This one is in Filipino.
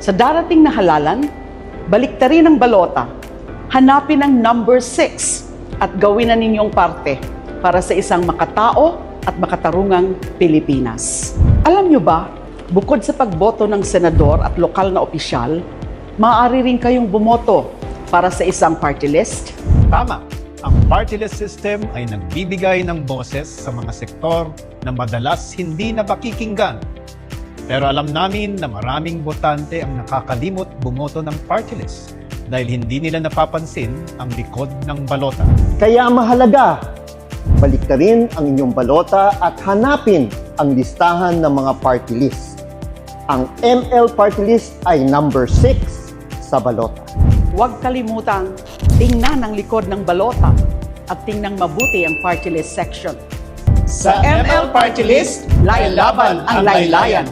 Sa darating na halalan, baliktarin ang balota, hanapin ang number 6 at gawin na ninyong parte para sa isang makatao at makatarungang Pilipinas. Alam nyo ba, bukod sa pagboto ng senador at lokal na opisyal, maaari rin kayong bumoto para sa isang party list, Tama, ang party list system ay nagbibigay ng boses sa mga sektor na madalas hindi na pakikinggan. Pero alam namin na maraming botante ang nakakalimot bumoto ng party list dahil hindi nila napapansin ang likod ng balota. Kaya mahalaga, balik ka rin ang inyong balota at hanapin ang listahan ng mga party list. Ang ML party list ay number 6 sa balota. Huwag kalimutang tingnan ang likod ng balota at tingnan mabuti ang party list section. Sa ML Party List, lalaban ang laylayan.